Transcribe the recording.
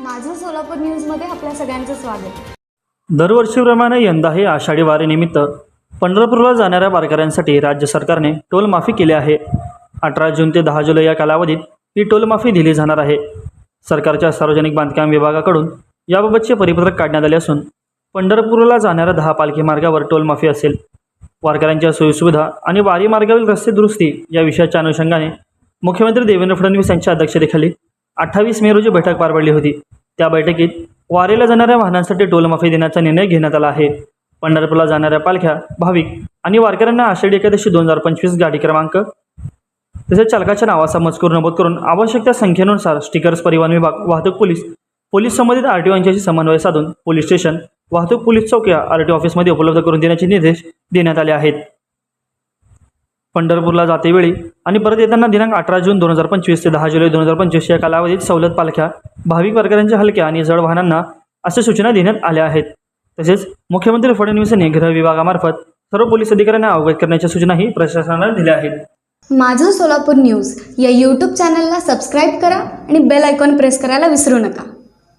माझं सोलापूर न्यूजमध्ये आपल्या सगळ्यांचं स्वागत. दरवर्षीप्रमाणे यंदाही आषाढी वारीनिमित्त पंढरपूरला जाणाऱ्या वारकऱ्यांसाठी राज्य सरकारने टोलमाफी केली आहे. अठरा जून ते दहा जुलै या कालावधीत ही टोलमाफी दिली जाणार आहे. सरकारच्या सार्वजनिक बांधकाम विभागाकडून याबाबतचे परिपत्रक काढण्यात आले असून पंढरपूरला जाणाऱ्या दहा पालखी मार्गावर टोलमाफी असेल. वारकऱ्यांच्या सोयीसुविधा आणि वारी मार्गावरील रस्ते दुरुस्ती या विषयाच्या अनुषंगाने मुख्यमंत्री देवेंद्र फडणवीस यांच्या अध्यक्षतेखाली अठ्ठावीस मे रोजी बैठक पार पडली होती. त्या बैठकीत वारेला जाणाऱ्या वाहनांसाठी टोलमाफी देण्याचा निर्णय घेण्यात आला आहे. पंढरपूरला जाणाऱ्या पालख्या भाविक आणि वारकऱ्यांना आषाढी एकादशी दोन हजार पंचवीस गाडी क्रमांक तसेच चालकाच्या नावाचा मजकूर नमूद करून आवश्यक त्या संख्येनुसार स्टिकर्स परिवहन विभाग वाहतूक पोलीस पोलीस संबंधित आर टी यांच्याशी समन्वय साधून पोलीस स्टेशन वाहतूक पोलीस चौक्या आर टी ऑफिसमध्ये उपलब्ध करून देण्याचे निर्देश देण्यात आले आहेत. पंढरपूरला जातेवेळी आणि परत येताना दिनांक अठरा जून दोन हजार पंचवीस ते दहा जुलै दोन हजार पंचवीस या कालावधीत सवलत पालख्या भाविक वारकऱ्यांच्या हलक्या आणि जड वाहनांना अशा सूचना देण्यात आल्या आहेत. तसेच मुख्यमंत्री फडणवीस यांनी गृह विभागामार्फत सर्व पोलीस अधिकाऱ्यांना अवगत करण्याच्या सूचनाही प्रशासनाला दिल्या आहेत. माझं सोलापूर न्यूज या यूट्यूब चॅनलला सबस्क्राईब करा आणि बेल आयकॉन प्रेस करायला विसरू नका.